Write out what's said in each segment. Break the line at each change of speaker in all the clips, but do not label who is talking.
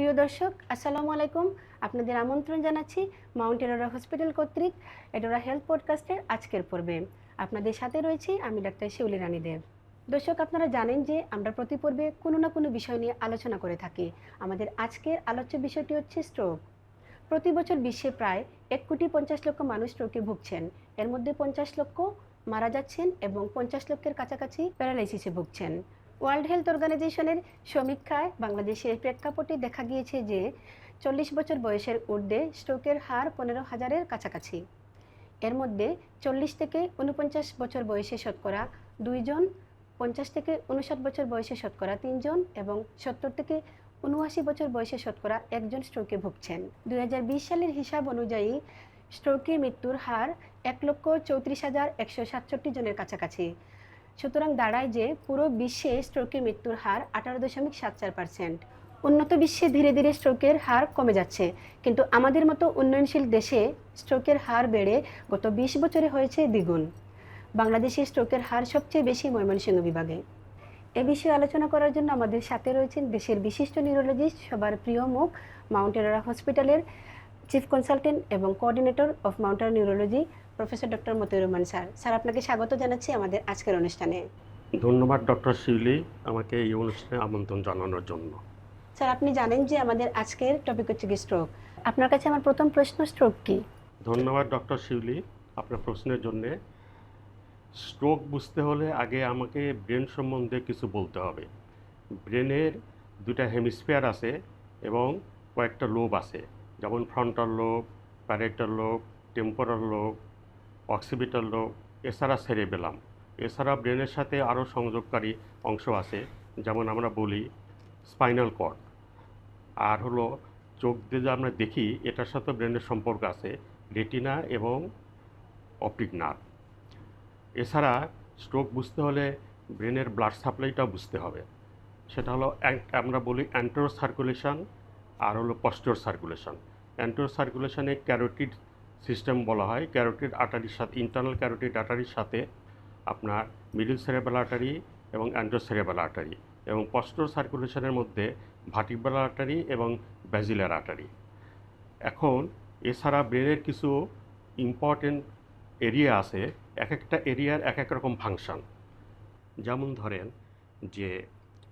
প্রিয় দর্শক, আসসালামু আলাইকুম। আপনাদের আমন্ত্রণ জানাচ্ছি মাউন্ট হসপিটাল কর্তৃক এডোরা হেলথ পডকাস্টের আজকের পর্বে। আপনাদের সাথে রয়েছি আমি ডাক্তার শিউলি রানী দেব দর্শক, আপনারা জানেন যে আমরা প্রতি পর্বে কোনো না কোনো বিষয় নিয়ে আলোচনা করে থাকি। আমাদের আজকের আলোচ্য বিষয়টি হচ্ছে স্ট্রোক প্রতি বছর বিশ্বে প্রায় এক কোটি পঞ্চাশ লক্ষ মানুষ স্ট্রোকে ভুগছেন। এর মধ্যে পঞ্চাশ লক্ষ মারা যাচ্ছেন এবং পঞ্চাশ লক্ষের কাছাকাছি প্যারালাইসিসে ভুগছেন। ওয়ার্ল্ড হেলথ অর্গানাইজেশনের সমীক্ষায় বাংলাদেশের প্রেক্ষাপটে দেখা গিয়েছে যে চল্লিশ বছর বয়সের ঊর্ধ্বে স্ট্রোকের হার পনেরো হাজারের কাছাকাছি। এর মধ্যে চল্লিশ থেকে উনপঞ্চাশ বছর বয়সে শতকরা দুইজন, পঞ্চাশ থেকে উনষাট বছর বয়সে শতকরা তিনজন এবং সত্তর থেকে উনআশি বছর বয়সে শতকরা একজন স্ট্রোকে ভুগছেন। দুই হাজার বিশ সালের হিসাব অনুযায়ী স্ট্রোকে মৃত্যুর হার এক লক্ষ চৌত্রিশ হাজার একশো সাতষট্টি জনের কাছাকাছি। সুতরাং দাঁড়ায় যে পুরো বিশ্বে স্ট্রোকে মৃত্যুর হার আঠারো দশমিক সাত চার পার্সেন্ট উন্নত বিশ্বে ধীরে ধীরে স্ট্রোকের হার কমে যাচ্ছে। কিন্তু আমাদের মতো উন্নয়নশীল দেশে স্ট্রোকের হার বেড়ে গত বিশ বছরে হয়েছে দ্বিগুণ। বাংলাদেশে স্ট্রোকের হার সবচেয়ে বেশি ময়মনসিংহ বিভাগে। এ বিষয়ে আলোচনা করার জন্য আমাদের সাথে রয়েছেন দেশের বিশিষ্ট নিউরোলজিস্ট সবার প্রিয় মুখ মাউন্ট এডোরা হসপিটালের চিফ কনসালটেন্ট এবং coordinator of মাউন্টার neurology professor doctor Motiur Rahman sir. Sir আপনাকে স্বাগত জানাচ্ছি আমাদের আজকের অনুষ্ঠানে।
ধন্যবাদ ডক্টর শিউলি আমাকে এই অনুষ্ঠানে আমন্ত্রণ জানানোর জন্য।
স্যার আপনি জানেন যে আমাদের আজকের টপিক হচ্ছে কি স্ট্রোক আপনার কাছে আমার প্রথম প্রশ্ন স্ট্রোক কি?
ধন্যবাদ ডক্টর শিউলি আপনার প্রশ্নের জন্যে। স্ট্রোক বুঝতে হলে আগে আমাকে ব্রেন সম্বন্ধে কিছু বলতে হবে। ব্রেনের দুটা হেমিস্ফিয়ার আছে এবং কয়েকটা লোব আছে। যেমন frontal lobe parietal lobe temporal lobe occipital lobe এছাড়া সেরেবেলাম এছাড়া ব্রেনের সাথে আরও সংযোগকারী অংশ আছে, যেমন আমরা বলি স্পাইনাল কর্ড। আর হলো, চোখ দিয়ে যে আমরা দেখি, এটার সাথে ব্রেনের সম্পর্ক আছে, রেটিনা এবং অপটিক নার্ভ। এছাড়া স্ট্রোক বুঝতে হলে ব্রেনের ব্লাড সাপ্লাইটাও বুঝতে হবে। সেটা হলো আমরা বলি অ্যান্টোর সার্কুলেশন আর হলো পস্টোর সার্কুলেশন। অ্যান্টোর সার্কুলেশনে ক্যারোটিড সিস্টেম বলা হয়, ক্যারোটিড আটারির সাথে, ইন্টারনাল ক্যারোটিড আটারির সাথে আপনার মিডিল সেরেবেল আটারি এবং অ্যান্টোর সেরেবেল আটারি এবং পস্টোর সার্কুলেশনের মধ্যে ভার্টিব্রাল আটারি এবং ব্যাজিলার আটারি এখন এছাড়া ব্রেনের কিছু ইম্পর্টেন্ট এরিয়া আছে এক একটা এরিয়ার এক এক রকম ফাংশন। যেমন ধরেন যে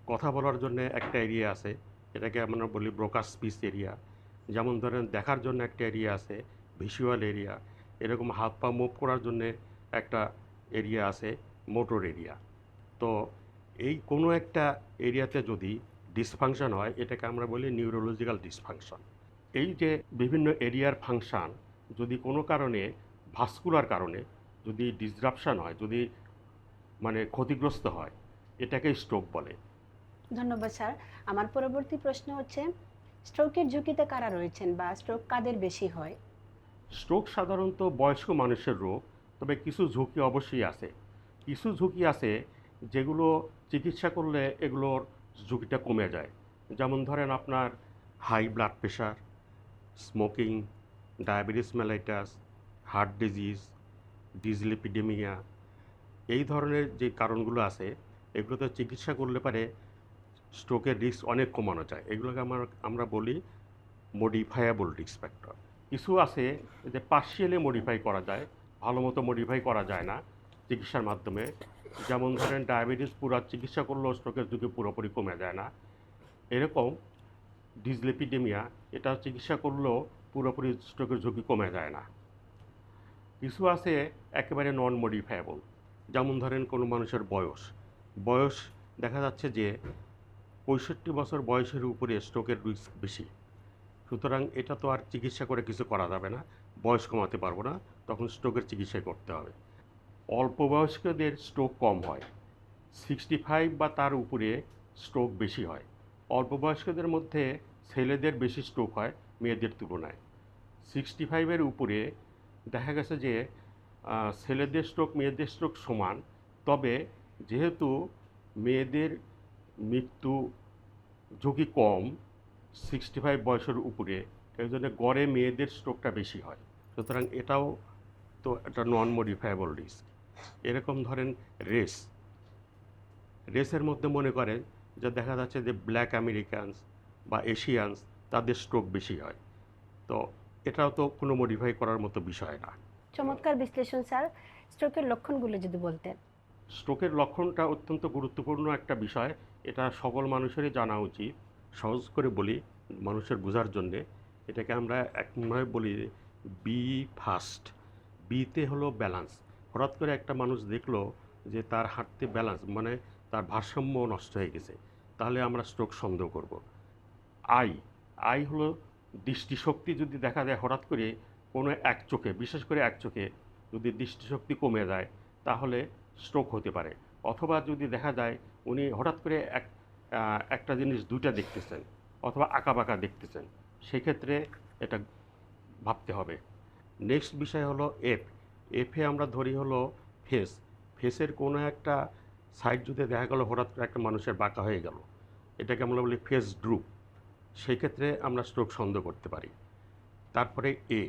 কথা বলার জন্য একটা এরিয়া আছে, এটাকে আমরা বলি ব্রোকার স্পিচ এরিয়া। যেমন ধরেন দেখার জন্য একটা এরিয়া আছে ভিজুয়াল এরিয়া এরকম হাত পা মুভ করার জন্য একটা এরিয়া আছে মোটর এরিয়া তো এই কোনো একটা এরিয়াতে যদি ডিসফাংশন হয়, এটাকে আমরা বলি নিউরোলজিক্যাল ডিসফাংশন এই যে বিভিন্ন এরিয়ার ফাংশন যদি কোনো কারণে ভাস্কুলার কারণে যদি ডিসরাপশন হয়, যদি মানে ক্ষতিগ্রস্ত হয়, এটাকে স্ট্রোক বলে।
ধন্যবাদ, স্যার। আমার পরবর্তী প্রশ্ন হচ্ছে স্ট্রোকের ঝুঁকিতে কারা রয়েছেন বা স্ট্রোক কাদের বেশি হয়?
স্ট্রোক সাধারণত বয়স্ক মানুষের রোগ, তবে কিছু ঝুঁকি অবশ্যই আছে। কিছু ঝুঁকি আছে যেগুলো চিকিৎসা করলে এগুলোর ঝুঁকিটা কমে যায়। যেমন ধরেন আপনার high blood pressure, smoking, diabetes mellitus, heart disease dyslipidaemia এই ধরনের যে কারণগুলো আছে, এগুলোতে চিকিৎসা করলে পারে স্ট্রোকের রিস্ক অনেক কমানো যায়। এগুলোকে আমার, আমরা বলি মডিফায়াবল রিস্ক ফ্যাক্টর কিছু আছে যে পার্শিয়ালি মডিফাই করা যায়, ভালো মতো মডিফাই করা যায় না চিকিৎসার মাধ্যমে। যেমন ধরেন ডায়াবেটিস পুরা চিকিৎসা করলেও স্ট্রোকের ঝুঁকি পুরোপুরি কমে যায় না। এরকম ডিজলেপিডেমিয়া এটা চিকিৎসা করলেও পুরোপুরি স্ট্রোকের ঝুঁকি কমে যায় না। কিছু আছে একেবারে নন মডিফায়েবল যেমন ধরেন কোনো মানুষের বয়স। বয়স দেখা যাচ্ছে যে পঁয়ষট্টি বছর বয়সের উপরে স্ট্রোকের রিস্ক বেশি। সুতরাং এটা তো আর চিকিৎসা করে কিছু করা যাবে না। বয়স কমাতে পারব না, তখন স্ট্রোকের চিকিৎসাই করতে হবে। অল্প বয়স্কদের স্ট্রোক কম হয়। সিক্সটি ফাইভ বা তার উপরে স্ট্রোক বেশি হয়। অল্প বয়স্কদের মধ্যে ছেলেদের বেশি স্ট্রোক হয় মেয়েদের তুলনায়। সিক্সটি ফাইভের উপরে দেখা গেছে যে ছেলেদের স্ট্রোক মেয়েদের স্ট্রোক সমান। তবে যেহেতু মেয়েদের মৃত্যু ঝুঁকি কম সিক্সটি ফাইভ বয়সের উপরে এই জন্য গড়ে মেয়েদের স্ট্রোকটা বেশি হয়। সুতরাং এটাও তো একটা নন মডিফায়েবল রিস্ক এরকম ধরেন রেস রেসের মধ্যে মনে করেন যে দেখা যাচ্ছে যে ব্ল্যাক আমেরিকানস বা এশিয়ানস তাদের স্ট্রোক বেশি হয়। তো এটাও তো কোনো মডিফাই করার মতো বিষয় না।
চমৎকার বিশ্লেষণ স্যার। স্ট্রোকের লক্ষণগুলো যদি বলতেন।
স্ট্রোকের লক্ষণটা অত্যন্ত গুরুত্বপূর্ণ একটা বিষয়। এটা সকল মানুষেরই জানা উচিত। সহজ করে বলি মানুষের বোঝার জন্যে, এটাকে আমরা একভাবে বলি বি ফাস্ট বিতে হলো ব্যালেন্স হঠাৎ করে একটা মানুষ দেখল যে তার হাঁটতে ব্যালেন্স মানে তার ভারসাম্য নষ্ট হয়ে গেছে। তাহলে আমরা স্ট্রোক সন্দেহ করব। আই আই হলো দৃষ্টিশক্তি যদি দেখা যায় হঠাৎ করে কোনো এক চোখে, বিশেষ করে এক চোখে যদি দৃষ্টিশক্তি কমে যায়, তাহলে স্ট্রোক হতে পারে। অথবা যদি দেখা যায় উনি হঠাৎ করে এক একটা জিনিস দুইটা দেখতেছেন অথবা আঁকাবাঁকা দেখতেছেন, সেক্ষেত্রে এটা ভাবতে হবে। নেক্সট বিষয় হলো এফ এফে আমরা ধরি হলো ফেস ফেসের কোনো একটা সাইড যদি দেখা গেল, হঠাৎ করে একটা মানুষের বাঁকা হয়ে গেল, এটাকে আমরা বলি ফেস ড্রুপ সেই ক্ষেত্রে আমরা স্ট্রোক সন্দেহ করতে পারি। তারপরে এ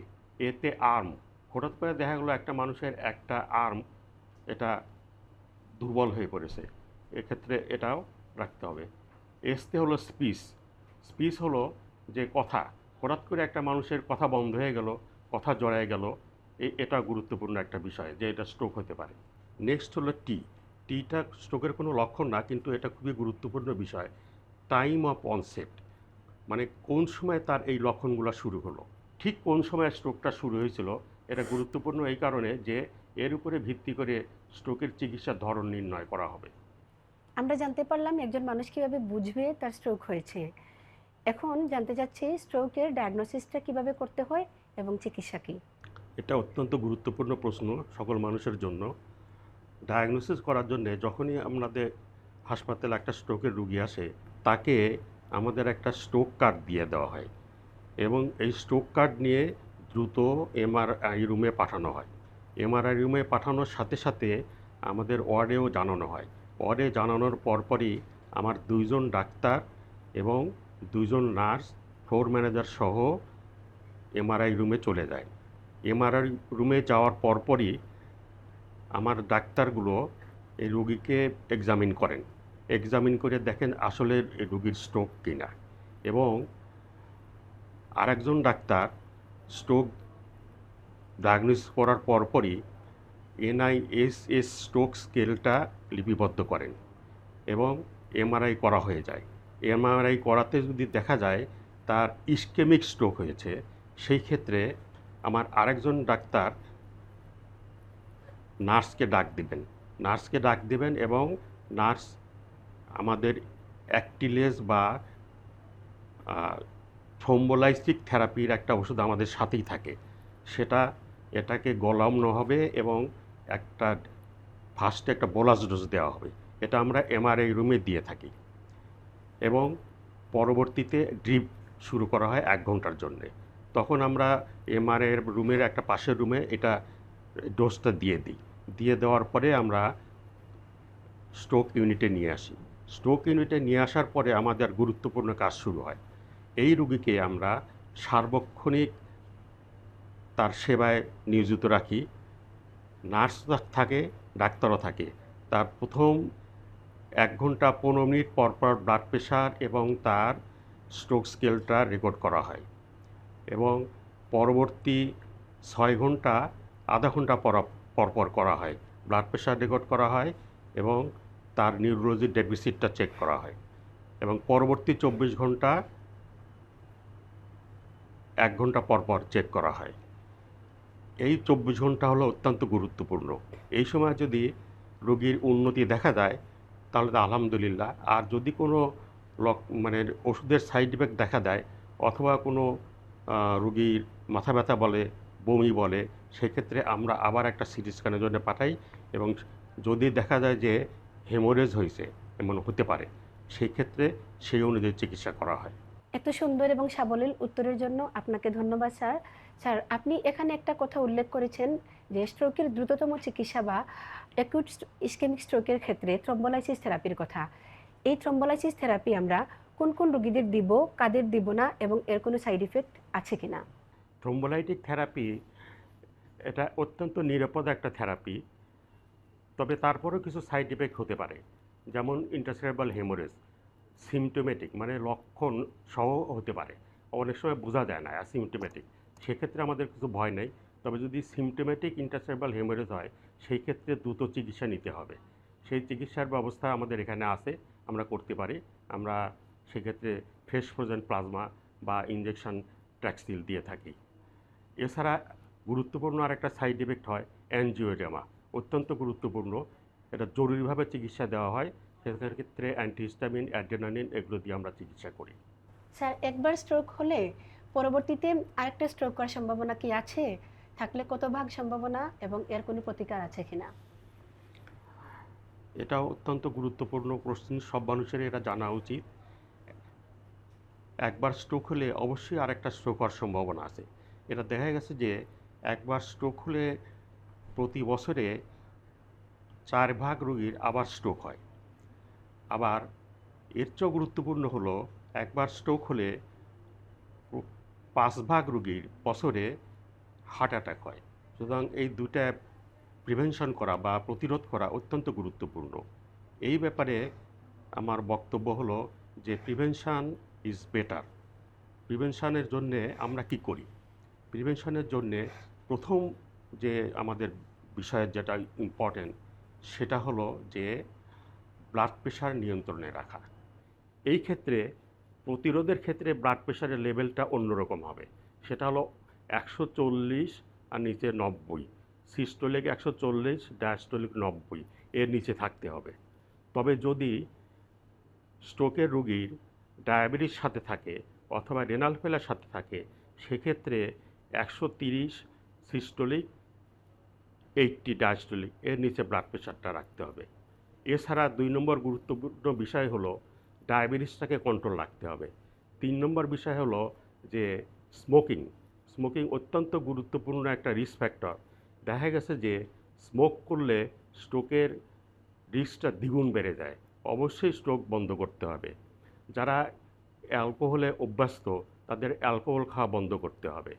এতে আর্ম হঠাৎ করে দেখা গেলো একটা মানুষের একটা আর্ম এটা দুর্বল হয়ে পড়েছে। এক্ষেত্রে এটাও রাখতে হবে। এসতে হলো স্পিচ। স্পিচ হলো যে কথা। হঠাৎ করে একটা মানুষের কথা বন্ধ হয়ে গেল, কথা জড়ায় গেল এটা গুরুত্বপূর্ণ একটা বিষয় যে এটা স্ট্রোক হতে পারে। নেক্সট হলো টি টিটা স্ট্রোকের কোনো লক্ষণ না, কিন্তু এটা খুবই গুরুত্বপূর্ণ বিষয়। টাইম অফ অনসেট মানে কোন সময় তার এই লক্ষণগুলো শুরু হলো। ঠিক কোন সময় স্ট্রোকটা শুরু হয়েছিল, এটা গুরুত্বপূর্ণ এই কারণে যে এর উপরে ভিত্তি করে স্ট্রোকের চিকিৎসার ধরন নির্ণয় করা হবে।
আমরা জানতে পারলাম একজন মানুষ কীভাবে বুঝবে তার স্ট্রোক হয়েছে। এখন জানতে চাচ্ছি স্ট্রোকের ডায়াগনোসিসটা কীভাবে করতে হয় এবং চিকিৎসা কী?
এটা অত্যন্ত গুরুত্বপূর্ণ প্রশ্ন সকল মানুষের জন্য। ডায়াগনোসিস করার জন্য যখনই আমাদের হাসপাতালে একটা স্ট্রোকের রুগী আসে, তাকে আমাদের একটা স্ট্রোক কার্ড দিয়ে দেওয়া হয় এবং এই স্ট্রোক কার্ড নিয়ে দ্রুত এমআরআই রুমে পাঠানো হয়। এমআরআই রুমে পাঠানোর সাথে সাথে আমাদের ওয়ার্ডেও জানানো হয়। ওয়ার্ডে জানানোর পরপরই আমার দুইজন ডাক্তার এবং দুইজন নার্স, ফ্লোর ম্যানেজার সহ এমআরআই রুমে চলে যায়। এমআরআই রুমে যাওয়ার পরপরই আমার ডাক্তারগুলো এই রুগীকে এক্সামিন করেন। এক্সামিন করে দেখেন আসলে রুগীর স্ট্রোক কিনা। এবং আরেকজন ডাক্তার স্ট্রোক ডায়াগনোস করার পরপরই এনআইএসএস স্ট্রোক স্কেলটা লিপিবদ্ধ করেন এবং এমআরআই করা হয়ে যায়। এমআরআই করাতে যদি দেখা যায়, তার ইস্কেমিক স্ট্রোক হয়েছে, সেই ক্ষেত্রে আমার আরেকজন ডাক্তার নার্সকে ডাক দিবেন। নার্সকে ডাক দিবেন এবং নার্স আমাদের অ্যাক্টিলেজ বা থ্রোম্বোলাইসিক থেরাপির একটা ওষুধ আমাদের সাথেই থাকে। সেটা, এটাকে গলানো হবে এবং একটা ফার্স্টে একটা বোলাস ডোজ দেওয়া হবে। এটা আমরা এমআরআই রুমে দিয়ে থাকি। এবং পরবর্তীতে ড্রিপ শুরু করা হয় এক ঘণ্টার জন্যে। তখন আমরা এমআরআই রুমের একটা পাশের রুমে এটা ডোজটা দিয়ে দিই। দিয়ে দেওয়ার পরে আমরা স্ট্রোক ইউনিটে নিয়ে আসি। স্ট্রোক ইউনিটে নিয়ে আসার পরে আমাদের গুরুত্বপূর্ণ কাজ শুরু হয়। এই রুগীকে আমরা সার্বক্ষণিক তার সেবায় নিয়োজিত রাখি। নার্স থাকে, ডাক্তারও থাকে। তার প্রথম এক ঘণ্টা পনেরো মিনিট পর পর ব্লাড প্রেশার এবং তার স্ট্রোক স্কেলটা রেকর্ড করা হয় এবং পরবর্তী ছয় ঘণ্টা আধা ঘণ্টা পর পরপর করা হয়। ব্লাড প্রেশার রেকর্ড করা হয় এবং তার নিউরোলজি ডেফিসিটটা চেক করা হয় এবং পরবর্তী চব্বিশ ঘণ্টা এক ঘণ্টা পর পর চেক করা হয়। এই চব্বিশ ঘণ্টা হলো অত্যন্ত গুরুত্বপূর্ণ। এই সময় যদি রোগীর উন্নতি দেখা যায়, তাহলে তো আলহামদুলিল্লাহ। আর যদি কোনো লক মানে ওষুধের সাইড ইফেক্ট দেখা দেয়, অথবা কোনো রোগীর মাথা ব্যথা বলে, বমি বলে, সেক্ষেত্রে আমরা আবার একটা সিটি স্ক্যানের জন্য পাঠাই এবং যদি দেখা যায় যে হেমোরেজ হয়েছে, এমন হতে পারে সেই ক্ষেত্রে সেই অনুযায়ী চিকিৎসা করা হয়।
এত সুন্দর এবং সাবলীল উত্তরের জন্য আপনাকে ধন্যবাদ, স্যার। স্যার, আপনি এখানে একটা কথা উল্লেখ করেছেন যে স্ট্রোকের দ্রুততম চিকিৎসা বা অ্যাকিউট ইস্কেমিক স্ট্রোকের ক্ষেত্রে থ্রম্বোলাইসিস থেরাপির কথা। এই থ্রম্বোলাইসিস থেরাপি আমরা কোন কোন রোগীদের দিব, কাদের দিব না এবং এর কোনো সাইড ইফেক্ট আছে কিনা
থ্রোম্বোলাইটিক থেরাপি এটা অত্যন্ত নিরাপদ একটা থেরাপি তবে তারপরেও কিছু সাইড ইফেক্ট হতে পারে। যেমন ইন্টারসেরেব্রাল হেমোরেজ সিমটোমেটিক মানে লক্ষণ সহ হতে পারে। অনেক সময় বোঝা যায় না অ্যাসিমটোমেটিক সেক্ষেত্রে আমাদের কিছু ভয় নেই। তবে যদি সিমটোমেটিক ইন্টারসেপ্টাল হেমোরেজ হয়, সেই ক্ষেত্রে দ্রুত চিকিৎসা নিতে হবে। সেই চিকিৎসার ব্যবস্থা আমাদের এখানে আছে, আমরা করতে পারি। আমরা সেক্ষেত্রে ফ্রেশ ফ্রোজেন প্লাজমা বা ইঞ্জেকশন ট্র্যাক্সিল দিয়ে থাকি। এছাড়া গুরুত্বপূর্ণ আর একটা সাইড এফেক্ট হয় অ্যানজিওডেমা অত্যন্ত গুরুত্বপূর্ণ। এটা জরুরিভাবে চিকিৎসা দেওয়া হয়। সেখানের ক্ষেত্রে অ্যান্টিহিস্টামিন অ্যাড্রেনালিন এগুলো দিয়ে আমরা চিকিৎসা করি।
স্যার, একবার স্ট্রোক হলে পরবর্তীতে আরেকটা স্ট্রোক করার সম্ভাবনা কি আছে? থাকলে কত ভাগ সম্ভাবনা এবং এর কোনো প্রতিকার আছে কিনা?
এটা অত্যন্ত গুরুত্বপূর্ণ প্রশ্ন, সব মানুষের এটা জানা উচিত। একবার স্ট্রোক হলে অবশ্যই আরেকটা স্ট্রোক হওয়ার সম্ভাবনা আছে। এটা দেখা গেছে যে একবার স্ট্রোক হলে প্রতি বছরে চার ভাগ রোগীর আবার স্ট্রোক হয়। আবার এর চেয়েও গুরুত্বপূর্ণ হলো, একবার স্ট্রোক হলে পাঁচ ভাগ রোগীর বছরে হার্ট অ্যাটাক হয়। সুতরাং এই দুটা প্রিভেনশন করা বা প্রতিরোধ করা অত্যন্ত গুরুত্বপূর্ণ। এই ব্যাপারে আমার বক্তব্য হলো যে প্রিভেনশান ইজ বেটার। প্রিভেনশানের জন্যে আমরা কি করি? প্রিভেনশনের জন্যে প্রথম যে আমাদের বিষয়ের যেটা ইম্পর্টেন্ট সেটা হলো যে ব্লাড প্রেশার নিয়ন্ত্রণে রাখা। এই ক্ষেত্রে প্রতিরোধের ক্ষেত্রে ব্লাড প্রেশারের লেভেলটা অন্যরকম হবে। সেটা হলো একশো চল্লিশ আর নিচে নব্বই। সিস্টোলিক একশো চল্লিশ ডায়াস্টোলিক নব্বই। এর নিচে থাকতে হবে। তবে যদি স্ট্রোকের রুগীর ডায়াবেটিস সাথে থাকে অথবা রেনাল ফেলার সাথে থাকে, সেক্ষেত্রে একশো তিরিশ সিস্টোলিক এইটটি ডায়াস্টোলিক এর নিচে ব্লাড প্রেশারটা রাখতে হবে। এছাড়া দুই নম্বর গুরুত্বপূর্ণ বিষয় হলো ডায়াবেটিসটাকে কন্ট্রোল রাখতে হবে। তিন নম্বর বিষয় হলো যে স্মোকিং স্মোকিং অত্যন্ত গুরুত্বপূর্ণ একটা রিস্ক ফ্যাক্টর দেখা গেছে যে স্মোক করলে স্ট্রোকের রিস্কটা দ্বিগুণ বেড়ে যায়। অবশ্যই স্ট্রোক বন্ধ করতে হবে। যারা অ্যালকোহলে অভ্যস্ত, তাদের অ্যালকোহল খাওয়া বন্ধ করতে হবে।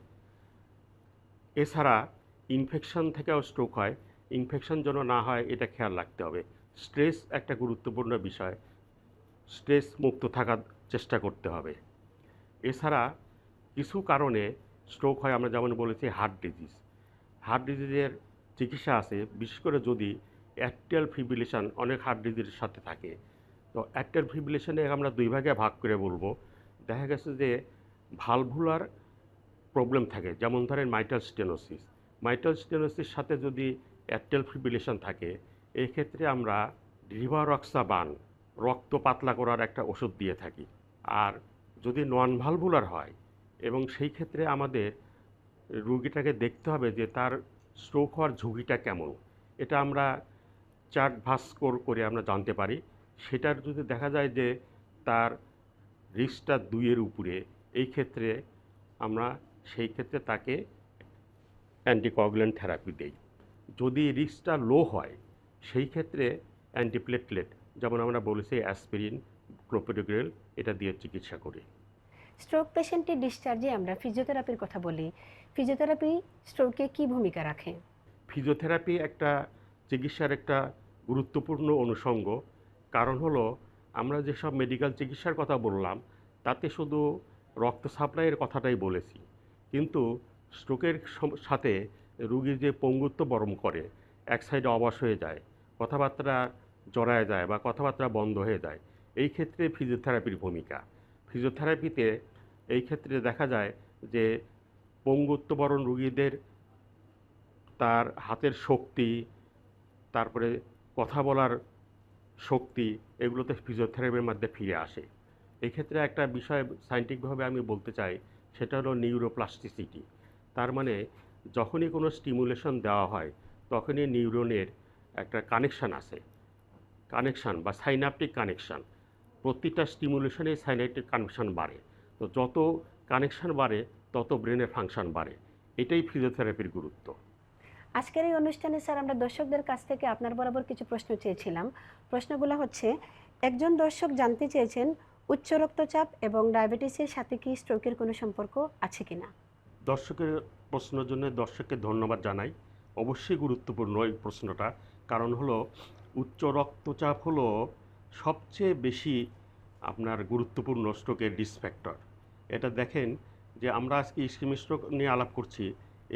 এছাড়া ইনফেকশন থেকেও স্ট্রোক হয়। ইনফেকশন যেন না হয়, এটা খেয়াল রাখতে হবে। স্ট্রেস একটা গুরুত্বপূর্ণ বিষয়। স্ট্রেস মুক্ত থাকার চেষ্টা করতে হবে। এছাড়া কিছু কারণে স্ট্রোক হয়, আমরা যেমন বলেছি হার্ট ডিজিজ হার্ট ডিজিজের চিকিৎসা আছে, বিশেষ করে যদি অ্যাক্টিয়াল ফিব্রিলেশন অনেক হার্ট ডিজিজের সাথে থাকে। তো অ্যাক্টিয়াল ফিব্রিলেশনে আমরা দুই ভাগে ভাগ করে বলব। দেখা গেছে যে ভালভুলার প্রবলেম থাকে, যেমন ধরেন মাইটাল স্টেনোসিস মাইটাল স্টেনোসিস সাথে যদি অ্যাক্টিয়াল ফিব্রিলেশন থাকে, এক্ষেত্রে ক্ষেত্রে আমরা রিভারক্সাবান রক্ত পাতলা করার একটা ওষুধ দিয়ে থাকি। আর যদি নন ভালভুলার হয়, এবং সেই ক্ষেত্রে আমাদের রুগীটাকে দেখতে হবে যে তার স্ট্রোক হওয়ার ঝুঁকিটা কেমন। এটা আমরা চার্ট ভাস্কর করে আমরা জানতে পারি। সেটার যদি দেখা যায় যে তার রিস্কটা দুইয়ের উপরে, এই ক্ষেত্রে আমরা সেই ক্ষেত্রে তাকে অ্যান্টিকগুলেন্ট থেরাপি দেই। যদি রিস্কটা লো হয়, সেই ক্ষেত্রে অ্যান্টিপ্লেটলেট যেমন আমরা বলেছি অ্যাসপিরিন ক্লোপিডোগ্রেল এটা দিয়ে চিকিৎসা করি।
স্ট্রোক পেশেন্টের ডিসচার্জে আমরা ফিজিওথেরাপির কথা বলি। ফিজিওথেরাপি স্ট্রোকে কি ভূমিকা রাখে?
ফিজিওথেরাপি একটা চিকিৎসার একটা গুরুত্বপূর্ণ অনুষঙ্গ। কারণ হলো আমরা যেসব মেডিকেল চিকিৎসার কথা বললাম তাতে শুধু রক্ত সাপ্লাইয়ের কথাটাই বলেছি। কিন্তু স্ট্রোকের সাথে রুগীর যে পঙ্গুত্ব বরণ করে এক সাইডে অবাস হয়ে যায়। কথাবার্তা জড়ায় যায় বা কথাবার্তা বন্ধ হয়ে যায়, এই ক্ষেত্রে ফিজিওথেরাপির ভূমিকা। ফিজিওথেরাপিতে এই ক্ষেত্রে দেখা যায় যে পঙ্গুত্ববরণ রুগীদের তার হাতের শক্তি, তারপরে কথা বলার শক্তি এগুলোতে ফিজিওথেরাপির মধ্যে ফিরে আসে। এক্ষেত্রে একটা বিষয় সাইন্টিফিকভাবে আমি বলতে চাই, সেটা হলো নিউরোপ্লাস্টিসিটি। তার মানে যখনই কোনো স্টিমুলেশন দেওয়া হয়, তখনই নিউরনের একটা কানেকশান আছে কানেকশান বা সাইনাপটিক কানেকশান। প্রতিটা স্টিমুলেশনে সাইনাপটিক কানেকশান বাড়ে। তো যত কানেকশান বাড়ে তত ব্রেনের ফাংশন বাড়ে। এটাই ফিজিওথেরাপির গুরুত্ব।
আজকের এই অনুষ্ঠানে স্যার আমরা দর্শকদের কাছ থেকে আপনার বরাবর কিছু প্রশ্ন চেয়েছিলাম। প্রশ্নগুলো হচ্ছে একজন দর্শক জানতে চেয়েছেন উচ্চ রক্তচাপ এবং ডায়াবেটিসের সাথে কি স্ট্রোকের কোনো সম্পর্ক আছে কিনা?
দর্শকের প্রশ্নের জন্য দর্শককে ধন্যবাদ জানাই। অবশ্যই গুরুত্বপূর্ণ এই প্রশ্নটা। কারণ হলো উচ্চ রক্তচাপ হলো সবচেয়ে বেশি আপনার গুরুত্বপূর্ণ স্ট্রোকের রিস্ক ফ্যাক্টর এটা দেখেন যে আমরা আজকে ইস্কিমিক স্ট্রোক নিয়ে আলাপ করছি,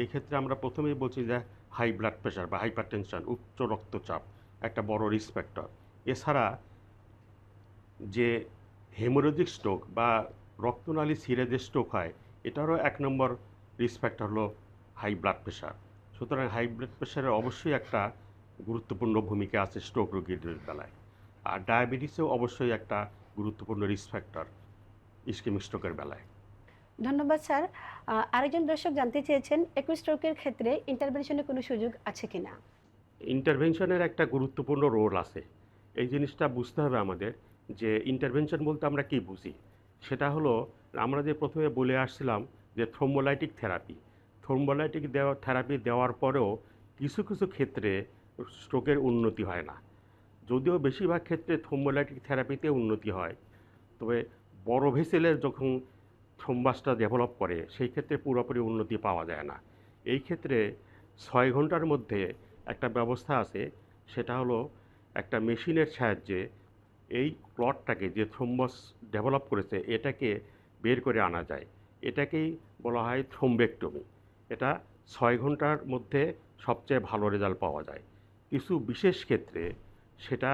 এক্ষেত্রে আমরা প্রথমেই বলছি যে হাই ব্লাড প্রেশার বা হাইপার টেনশন উচ্চ রক্তচাপ, একটা বড় রিস্ক ফ্যাক্টর এছাড়া যে হেমোরোজিক স্ট্রোক বা রক্তনালী ছিঁড়ে যে স্ট্রোক হয়, এটারও এক নম্বর রিস্ক ফ্যাক্টর হলো হাই ব্লাড প্রেশার সুতরাং হাই ব্লাড প্রেশারের অবশ্যই একটা গুরুত্বপূর্ণ ভূমিকা আছে স্ট্রোক রোগীদের বেলায়। আর ডায়াবেটিসেও অবশ্যই একটা গুরুত্বপূর্ণ রিস্ক ফ্যাক্টর ইস্কিমিক স্ট্রোকের বেলায়।
ধন্যবাদ স্যার। আরেকজন দর্শক জানতে চেয়েছেন একুশ স্ট্রোকের ক্ষেত্রে ইন্টারভেনশনের কোনো সুযোগ আছে কি না
ইন্টারভেনশনের একটা গুরুত্বপূর্ণ রোল আছে। এই জিনিসটা বুঝতে হবে আমাদের যে ইন্টারভেনশন বলতে আমরা কি বুঝি? সেটা হলো আমরা যে প্রথমে বলে আসছিলাম যে থ্রোম্বোলাইটিক থেরাপি থ্রোম্বোলাইটিক দেওয়া থেরাপি দেওয়ার পরেও কিছু কিছু ক্ষেত্রে স্ট্রোকের উন্নতি হয় না। যদিও বেশিরভাগ ক্ষেত্রে থ্রোম্বোলাইটিক থেরাপিতে উন্নতি হয়, তবে বড় ভেসেলের যখন থ্রোম্বাসটা ডেভেলপ করে, সেই ক্ষেত্রে পুরোপুরি উন্নতি পাওয়া যায় না। এই ক্ষেত্রে ছয় ঘণ্টার মধ্যে একটা ব্যবস্থা আছে, সেটা হলো একটা মেশিনের সাহায্যে এই ক্লটটাকে যে থ্রোম্বাস ডেভেলপ করেছে, এটাকে বের করে আনা যায়। এটাকেই বলা হয় থ্রোম্বেক্টমি। এটা ছয় ঘণ্টার মধ্যে সবচেয়ে ভালো রেজাল্ট পাওয়া যায়। কিছু বিশেষ ক্ষেত্রে সেটা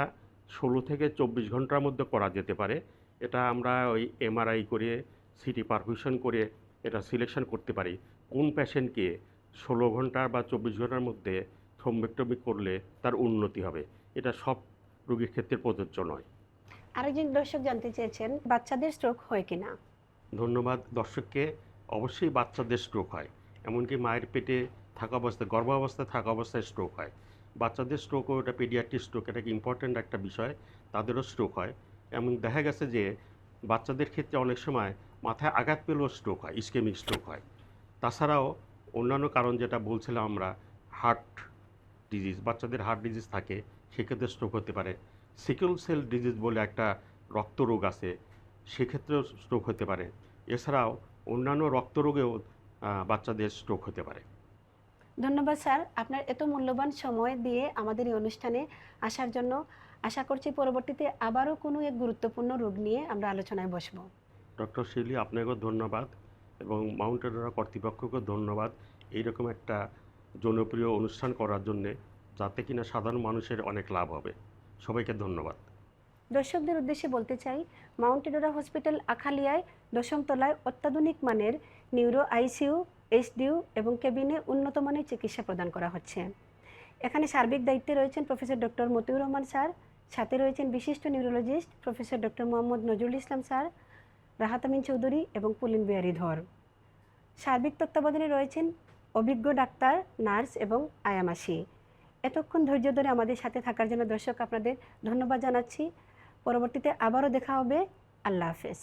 ষোলো থেকে চব্বিশ ঘণ্টার মধ্যে করা যেতে পারে। এটা আমরা ওই এমআরআই করে সিটি পারফিউশন করে এটা সিলেকশন করতে পারি। কোন পেশেন্টকে ষোলো ঘণ্টার বা চব্বিশ ঘণ্টার মধ্যে থ্রোম্বেক্টমি করলে তার উন্নতি হবে? এটা সব রোগীর ক্ষেত্রে প্রযোজ্য নয়।
আরেকজন দর্শক জানতে চেয়েছেন বাচ্চাদের স্ট্রোক হয় কিনা?
ধন্যবাদ দর্শককে। অবশ্যই বাচ্চাদের স্ট্রোক হয়। এমনকি মায়ের পেটে থাকা অবস্থায় গর্ভাবস্থায় থাকা অবস্থায় স্ট্রোক হয়। বাচ্চাদের স্ট্রোকও এটা পেডিয়াট্রিক স্ট্রোক এটা ইম্পর্ট্যান্ট একটা বিষয়? তাদেরও স্ট্রোক হয়। এমন দেখা গেছে যে বাচ্চাদের ক্ষেত্রে অনেক সময় মাথায় আঘাত পেলেও স্ট্রোক হয় ইস্কেমিক স্ট্রোক হয়। তাছাড়াও অন্যান্য কারণ যেটা বলছিলাম আমরা হার্ট ডিজিজ বাচ্চাদের হার্ট ডিজিজ থাকে, সেক্ষেত্রে স্ট্রোক হতে পারে। সিকেল সেল ডিজিজ বলে একটা রক্ত রোগ আছে, সেক্ষেত্রেও স্ট্রোক হতে পারে। এছাড়াও অন্যান্য রক্ত রোগেও বাচ্চাদের স্ট্রোক হতে পারে।
ধন্যবাদ স্যার। আপনার এত মূল্যবান সময় দিয়ে আমাদের এই অনুষ্ঠানে আসার জন্য আশা করছি পরবর্তীতে আবারও কোনো এক গুরুত্বপূর্ণ রোগ নিয়ে আমরা আলোচনায় বসবো।
ডক্টর শিলি আপনাকেও ধন্যবাদ এবং মাউন্টেনরা কর্তৃপক্ষকেও ধন্যবাদ এইরকম একটা জনপ্রিয় অনুষ্ঠান করার জন্যে যাতে কিনা সাধারণ মানুষের অনেক লাভ হবে। সবাইকে ধন্যবাদ।
দর্শকদের উদ্দেশ্যে বলতে চাই মাউন্ট এডোরা হসপিটাল আখালিয়ায় দশম তলায় অত্যাধুনিক মানের নিউরো আইসিইউ এইচডিইউ এবং কেবিনে উন্নত মানের চিকিৎসা প্রদান করা হচ্ছে। এখানে সার্বিক দায়িত্বে রয়েছেন professor doctor Motiur Rahman sir, সাথে রয়েছেন বিশিষ্ট neurologist professor doctor Mohammad Nazrul Islam sir, Rahat Amin Chowdhury এবং পুলিন বিহারী ধর। সার্বিক তত্ত্বাবধানে রয়েছেন অভিজ্ঞ ডাক্তার, নার্স এবং আয়ামাসি। এতক্ষণ ধৈর্য ধরে আমাদের সাথে থাকার জন্য দর্শক আপনাদের ধন্যবাদ জানাচ্ছি। পরবর্তীতে আবারও দেখা হবে। আল্লাহ হাফেজ।